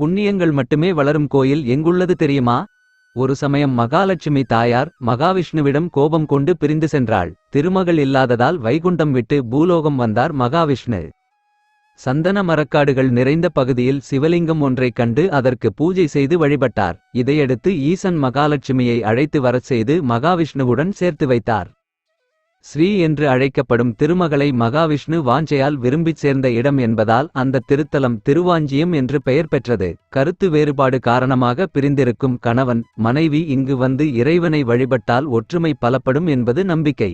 புண்ணியங்கள் மட்டுமே வளரும் கோயில் எங்குள்ளது தெரியுமா? ஒரு சமயம் மகாலட்சுமி தாயார் மகாவிஷ்ணுவிடம் கோபம் கொண்டு பிரிந்து சென்றாள். திருமகள் இல்லாததால் வைகுண்டம் விட்டு பூலோகம் வந்தார் மகாவிஷ்ணு. சந்தன மரக்காடுகள் நிறைந்த பகுதியில் சிவலிங்கம் ஒன்றைக் கண்டு அதற்கு பூஜை செய்து வழிபட்டார். இதையடுத்து ஈசன் மகாலட்சுமியை அழைத்து வரச் செய்து மகாவிஷ்ணுவுடன் சேர்த்து வைத்தார். ஸ்ரீ என்று அழைக்கப்படும் திருமகளை மகாவிஷ்ணு வாஞ்சையால் விரும்பிச் சேர்ந்த இடம் என்பதால் அந்த திருத்தலம் திருவாஞ்சியம் என்று பெயர் பெற்றது. கருத்து வேறுபாடு காரணமாக பிரிந்திருக்கும் கணவன் மனைவி இங்கு வந்து இறைவனை வழிபட்டால் ஒற்றுமை பலப்படும் என்பது நம்பிக்கை.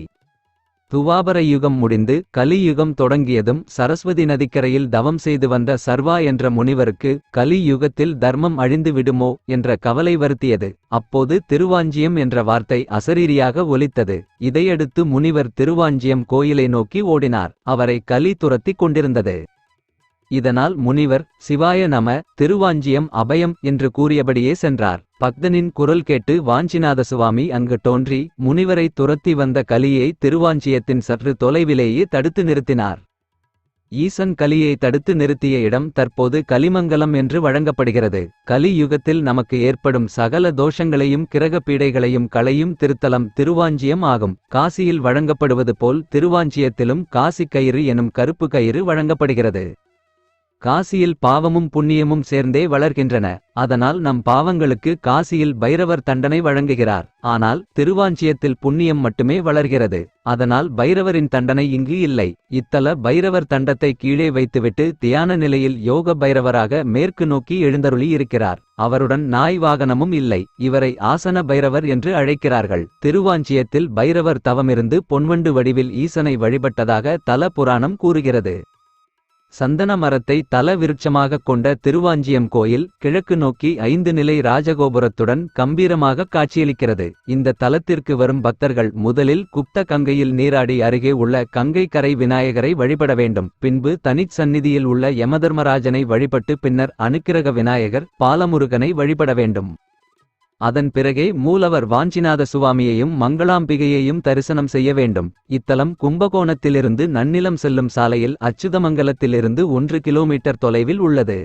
துவாபர யுகம் முடிந்து கலியுகம் தொடங்கியதும் சரஸ்வதி நதிக்கரையில் தவம் செய்து வந்த சர்வா என்ற முனிவருக்கு கலி யுகத்தில் தர்மம் அழிந்து விடுமோ என்ற கவலை வருத்தியது. அப்போது திருவாஞ்சியம் என்ற வார்த்தை அசரீரியாக ஒலித்தது. இதையடுத்து முனிவர் திருவாஞ்சியம் கோயிலை நோக்கி ஓடினார். அவரை கலி துரத்திக் கொண்டிருந்தது. இதனால் முனிவர் சிவாய நம திருவாஞ்சியம் அபயம் என்று கூறியபடியே சென்றார். பக்தனின் குரல் கேட்டு வாஞ்சிநாத சுவாமி அங்கு தோன்றி முனிவரை துரத்தி வந்த கலியை திருவாஞ்சியத்தின் சற்று தொலைவிலேயே தடுத்து நிறுத்தினார். ஈசன் கலியை தடுத்து நிறுத்திய இடம் தற்போது கலிமங்கலம் என்று வழங்கப்படுகிறது. கலி யுகத்தில் நமக்கு ஏற்படும் சகல தோஷங்களையும் கிரக பீடைகளையும் களையும் திருத்தலம் திருவாஞ்சியம் ஆகும். காசியில் வழங்கப்படுவது போல் திருவாஞ்சியத்திலும் காசி கயிறு எனும் கருப்பு கயிறு வழங்கப்படுகிறது. காசியில் பாவமும் புண்ணியமும் சேர்ந்தே வளர்கின்றன. அதனால் நம் பாவங்களுக்கு காசியில் பைரவர் தண்டனை வழங்குகிறார். ஆனால் திருவாஞ்சியத்தில் புண்ணியம் மட்டுமே வளர்கிறது. அதனால் பைரவரின் தண்டனை இங்கு இல்லை. இத்தல பைரவர் தண்டத்தை கீழே வைத்துவிட்டு தியான நிலையில் யோக பைரவராக மேற்கு நோக்கி எழுந்தருளி இருக்கிறார். அவருடன் நாய் வாகனமும் இல்லை. இவரை ஆசன பைரவர் என்று அழைக்கிறார்கள். திருவாஞ்சியத்தில் பைரவர் தவமிருந்து பொன்வண்டு வடிவில் ஈசனை வழிபட்டதாக தல புராணம் கூறுகிறது. சந்தன மரத்தை தல விருட்சமாகக் கொண்ட திருவாஞ்சியம் கோயில் கிழக்கு நோக்கி ஐந்து நிலை ராஜகோபுரத்துடன் கம்பீரமாக காட்சியளிக்கிறது. இந்த தலத்திற்கு வரும் பக்தர்கள் முதலில் குப்த கங்கையில் நீராடி அருகே உள்ள கங்கை கரை விநாயகரை வழிபட வேண்டும். பின்பு தனிச் சந்நிதியில் உள்ள யமதர்மராஜனை வழிபட்டு பின்னர் அனுக்கிரக விநாயகர் பாலமுருகனை வழிபட வேண்டும். அதன் பிறகே மூலவர் வாஞ்சிநாத சுவாமியையும் மங்களாம்பிகையையும் தரிசனம் செய்ய வேண்டும். இத்தலம் கும்பகோணத்திலிருந்து நன்னிலம் செல்லும் சாலையில் அச்சுதமங்கலத்திலிருந்து ஒன்று கிலோமீட்டர் தொலைவில் உள்ளது.